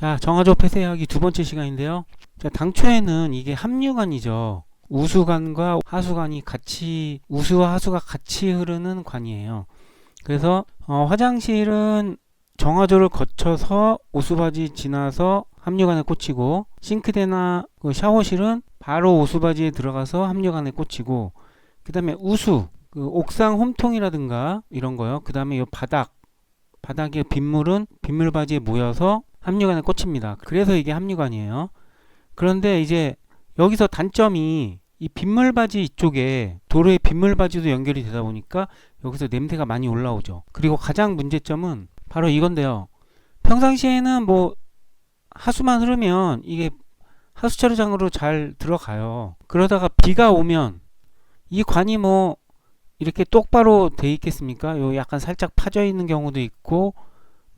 자, 정화조 폐쇄하기 두 번째 시간인데요. 자, 당초에는 이게 합류관이죠. 우수관과 하수관이 같이 우수와 하수가 같이 흐르는 관이에요. 그래서 어, 화장실은 정화조를 거쳐서 오수바지 지나서 합류관에 꽂히고 싱크대나 그 샤워실은 바로 오수바지에 들어가서 합류관에 꽂히고 그다음에 우수 그 옥상 홈통이라든가 이런 거요. 그다음에 이 바닥 바닥의 빗물은 빗물바지에 모여서 합류관에 꽂힙니다. 그래서 이게 합류관이에요. 그런데 이제 여기서 단점이 이 빗물바지 이쪽에 도로에 빗물바지도 연결이 되다 보니까 여기서 냄새가 많이 올라오죠. 그리고 가장 문제점은 바로 이건데요. 평상시에는 뭐 하수만 흐르면 이게 하수 처리장으로 잘 들어가요. 그러다가 비가 오면 이 관이 뭐 이렇게 똑바로 돼 있겠습니까? 요 약간 살짝 파져 있는 경우도 있고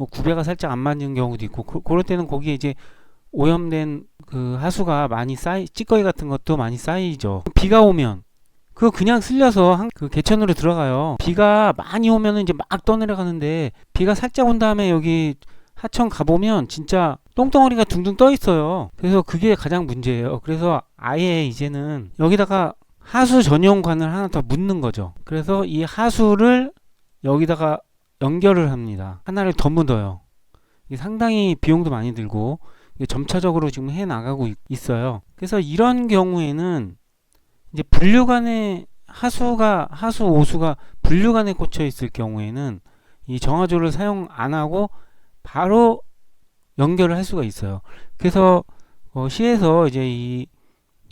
뭐 구배가 살짝 안 맞는 경우도 있고 그, 그럴 때는 거기에 이제 오염된 그 하수가 많이 쌓이 찌꺼기 같은 것도 많이 쌓이죠. 비가 오면 그거 그냥 쓸려서 한, 그 개천으로 들어가요. 비가 많이 오면은 이제 막 떠내려가는데 비가 살짝 온 다음에 여기 하천 가보면 진짜 똥덩어리가 둥둥 떠 있어요. 그래서 그게 가장 문제예요. 그래서 아예 이제는 여기다가 하수 전용관을 하나 더 묻는 거죠. 그래서 이 하수를 여기다가 연결을 합니다. 하나를 더 묻어요. 이게 상당히 비용도 많이 들고 점차적으로 지금 해 나가고 있어요. 그래서 이런 경우에는 이제 분류관에 하수가 하수 오수가 분류관에 꽂혀 있을 경우에는 이 정화조를 사용 안 하고 바로 연결을 할 수가 있어요. 그래서 어, 시에서 이제 이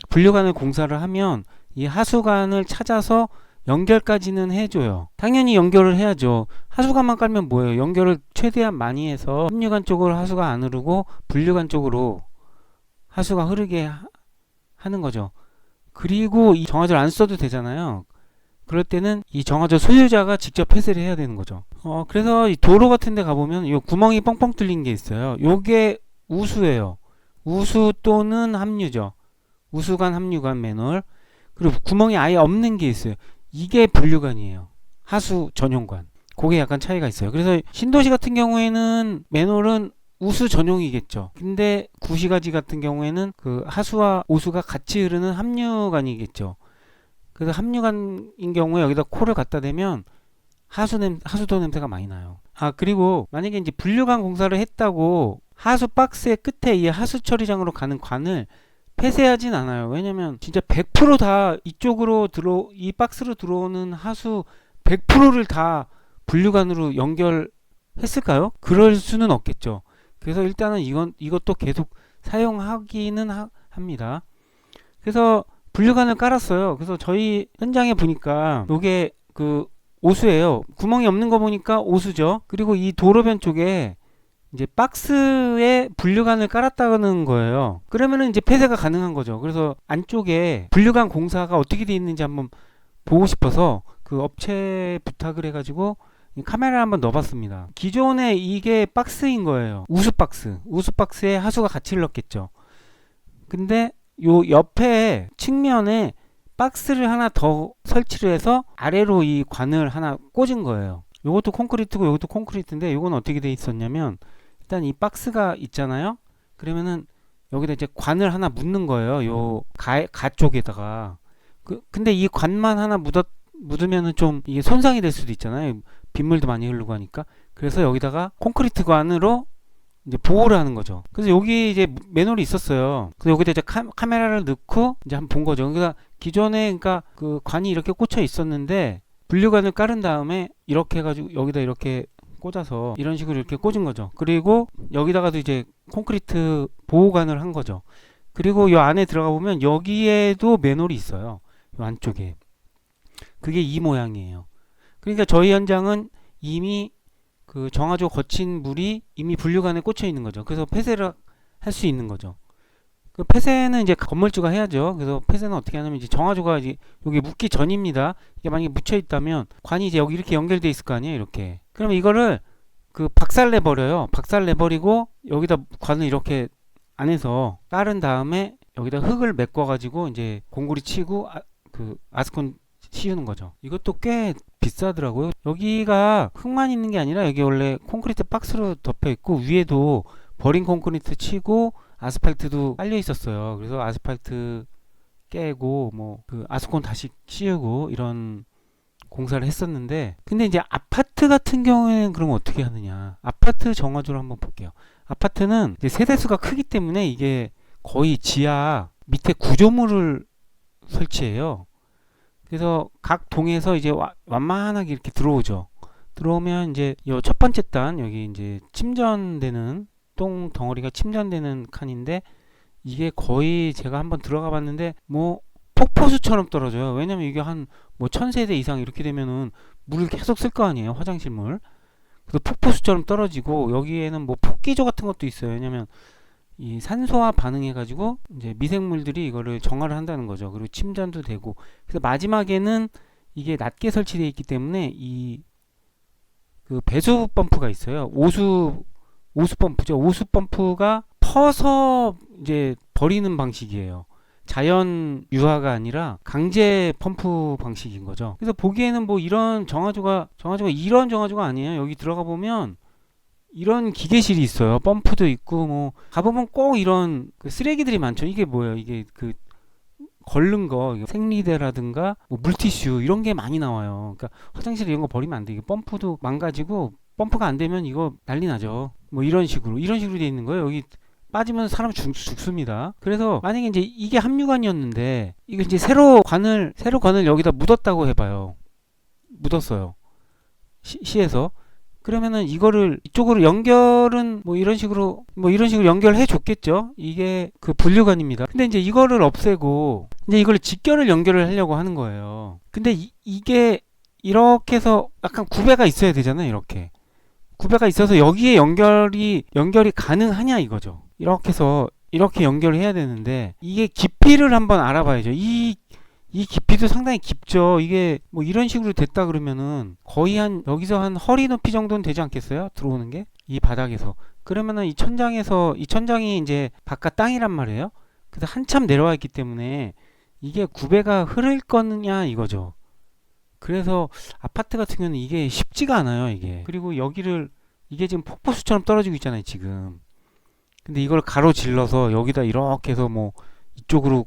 분류관을 공사를 하면 이 하수관을 찾아서 연결까지는 해줘요. 당연히 연결을 해야죠. 하수관만 깔면 뭐예요? 연결을 최대한 많이 해서 합류관 쪽으로 하수가 안 흐르고 분류관 쪽으로 하수가 흐르게 하, 하는 거죠. 그리고 이 정화조를 안 써도 되잖아요. 그럴 때는 이 정화조 소유자가 직접 폐쇄를 해야 되는 거죠. 어, 그래서 이 도로 같은 데 가보면 이 구멍이 뻥뻥 뚫린 게 있어요. 요게 우수예요. 우수 또는 합류죠. 우수관, 합류관 매놀. 그리고 구멍이 아예 없는 게 있어요. 이게 분류관이에요. 하수 전용관. 그게 약간 차이가 있어요. 그래서 신도시 같은 경우에는 매놀은 우수 전용이겠죠. 근데 구시가지 같은 경우에는 그 하수와 오수가 같이 흐르는 합류관이겠죠. 그래서 합류관인 경우에 여기다 코를 갖다 대면 하수 냄 하수도 냄새가 많이 나요. 아 그리고 만약에 이제 분류관 공사를 했다고 하수 박스의 끝에 이 하수 처리장으로 가는 관을 폐쇄하진 않아요. 왜냐면 진짜 100%다 이쪽으로 들어 이 박스로 들어오는 하수 100%를 다 분류관으로 연결했을까요? 그럴 수는 없겠죠. 그래서 일단은 이건 이것도 계속 사용하기는 하, 합니다. 그래서 분류관을 깔았어요. 그래서 저희 현장에 보니까 이게 그 오수예요. 구멍이 없는 거 보니까 오수죠. 그리고 이 도로변 쪽에 이제 박스에 분류관을 깔았다는 거예요. 그러면은 이제 폐쇄가 가능한 거죠. 그래서 안쪽에 분류관 공사가 어떻게 돼 있는지 한번 보고 싶어서 그 업체 부탁을 해가지고 카메라를 한번 넣어봤습니다. 기존에 이게 박스인 거예요. 우수 박스. 우수 박스에 하수가 같이 흘렀겠죠. 근데 요 옆에 측면에 박스를 하나 더 설치를 해서 아래로 이 관을 하나 꽂은 거예요. 요것도 콘크리트고 요것도 콘크리트인데 요건 어떻게 돼 있었냐면 일단 이 박스가 있잖아요. 그러면은 여기다 이제 관을 하나 묻는 거예요. 요 가, 가 쪽에다가. 그, 근데 이 관만 하나 묻었, 묻으면은 좀 이게 손상이 될 수도 있잖아요. 빗물도 많이 흐르고 하니까. 그래서 여기다가 콘크리트 관으로 이제 보호를 하는 거죠. 그래서 여기 이제 매놀이 있었어요. 그래서 여기다 이제 카, 카메라를 넣고 이제 한번 본 거죠. 그러니까 기존에 그러니까 그 관이 이렇게 꽂혀 있었는데 분류관을 깔은 다음에 이렇게 해가지고 여기다 이렇게 꽂아서 이런 식으로 이렇게 꽂은 거죠. 그리고 여기다가도 이제 콘크리트 보호관을 한 거죠. 그리고 이 안에 들어가 보면 여기에도 매놀이 있어요. 이 안쪽에. 그게 이 모양이에요. 그러니까 저희 현장은 이미 그 정화조 거친 물이 이미 분류관에 꽂혀 있는 거죠. 그래서 폐쇄를 할 수 있는 거죠. 그 폐쇄는 이제 건물주가 해야죠. 그래서 폐쇄는 어떻게 하냐면 이제 정화조가 이제 여기 묻기 전입니다. 이게 만약에 묻혀 있다면 관이 이제 여기 이렇게 연결돼 있을 거 아니에요. 이렇게. 그럼 이거를 그 박살 내 버려요. 박살 내 버리고 여기다 관을 이렇게 안에서 깔은 다음에 여기다 흙을 메꿔 가지고 이제 공구리 치고 아, 그 아스콘 씌우는 거죠. 이것도 꽤 비싸더라고요. 여기가 흙만 있는 게 아니라 여기 원래 콘크리트 박스로 덮여 있고 위에도 버린 콘크리트 치고 아스팔트도 깔려 있었어요. 그래서 아스팔트 깨고 뭐 그 아스콘 다시 씌우고 이런 공사를 했었는데 근데 이제 아파트 같은 경우에는 그럼 어떻게 하느냐? 아파트 정화조를 한번 볼게요. 아파트는 세대수가 크기 때문에 이게 거의 지하 밑에 구조물을 설치해요. 그래서 각 동에서 이제 와- 완만하게 이렇게 들어오죠. 들어오면 이제 요 첫 번째 단 여기 이제 침전되는 똥 덩어리가 침전되는 칸인데 이게 거의 제가 한번 들어가 봤는데 뭐 폭포수처럼 떨어져요. 왜냐면 이게 한 뭐 천세대 이상 이렇게 되면은 물을 계속 쓸 거 아니에요. 화장실 물. 그래서 폭포수처럼 떨어지고 여기에는 뭐 폭기조 같은 것도 있어요. 왜냐면 이 산소와 반응해 가지고 이제 미생물들이 이거를 정화를 한다는 거죠. 그리고 침전도 되고. 그래서 마지막에는 이게 낮게 설치되어 있기 때문에 이 그 배수 펌프가 있어요. 오수 오수 펌프죠. 오수 펌프가 퍼서 이제 버리는 방식이에요. 자연 유화가 아니라 강제 펌프 방식인 거죠. 그래서 보기에는 뭐 이런 정화조가 정화조가 이런 정화조가 아니에요. 여기 들어가 보면 이런 기계실이 있어요. 펌프도 있고 뭐 가보면 꼭 이런 그 쓰레기들이 많죠. 이게 뭐예요? 이게 그 걸른 거 생리대라든가 뭐 물티슈 이런 게 많이 나와요. 그러니까 화장실에 이런 거 버리면 안 돼. 이게 펌프도 망가지고 펌프가 안 되면 이거 난리 나죠. 뭐 이런 식으로 이런 식으로 돼 있는 거예요. 여기 빠지면 사람 죽, 죽습니다. 그래서 만약에 이제 이게 함유관이었는데 이거 이제 새로 관을 새로 관을 여기다 묻었다고 해봐요. 묻었어요. 시, 시에서 그러면은 이거를 이쪽으로 연결은 뭐 이런 식으로 뭐 이런 식으로 연결해 줬겠죠. 이게 그 분류관입니다. 근데 이제 이거를 없애고 이제 이걸 직결을 연결을 하려고 하는 거예요. 근데 이, 이게 이렇게 해서 약간 구배가 있어야 되잖아요. 이렇게 구배가 있어서 여기에 연결이 연결이 가능하냐 이거죠. 이렇게 해서 이렇게 연결을 해야 되는데 이게 깊이를 한번 알아봐야죠. 이 이 깊이도 상당히 깊죠. 이게 뭐 이런 식으로 됐다 그러면은 거의 한 여기서 한 허리 높이 정도는 되지 않겠어요? 들어오는 게 이 바닥에서 그러면은 이 천장에서 이 천장이 이제 바깥 땅이란 말이에요. 그래서 한참 내려와 있기 때문에 이게 구배가 흐를 거느냐 이거죠. 그래서 아파트 같은 경우는 이게 쉽지가 않아요. 이게 그리고 여기를 이게 지금 폭포수처럼 떨어지고 있잖아요. 지금 근데 이걸 가로질러서 여기다 이렇게 해서 뭐 이쪽으로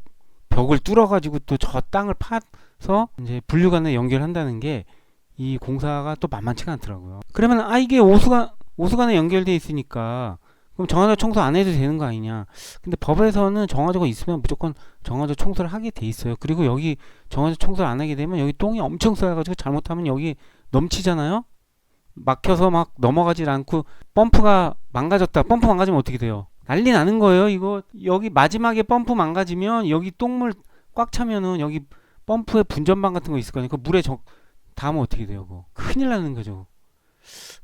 벽을 뚫어가지고 또 저 땅을 파서 이제 분류관에 연결한다는 게 이 공사가 또 만만치가 않더라고요. 그러면 아 이게 오수관 오수관에 연결돼 있으니까 그럼 정화조 청소 안 해도 되는 거 아니냐? 근데 법에서는 정화조가 있으면 무조건 정화조 청소를 하게 돼 있어요. 그리고 여기 정화조 청소를 안 하게 되면 여기 똥이 엄청 쌓여가지고 잘못하면 여기 넘치잖아요. 막혀서 막 넘어가질 않고 펌프가 망가졌다. 펌프 망가지면 어떻게 돼요? 난리 나는 거예요. 이거 여기 마지막에 펌프 망가지면 여기 똥물 꽉 차면은 여기 펌프에 분전방 같은 거 있을 거니까 물에 적 닿으면 어떻게 돼요? 그거 큰일 나는 거죠.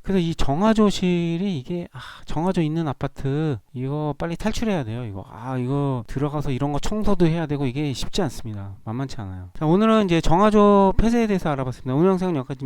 그래서 이 정화조실이 이게 아, 정화조 있는 아파트 이거 빨리 탈출해야 돼요. 이거 아 이거 들어가서 이런 거 청소도 해야 되고 이게 쉽지 않습니다. 만만치 않아요. 자 오늘은 이제 정화조 폐쇄에 대해서 알아봤습니다. 오늘 영상은 여기까지.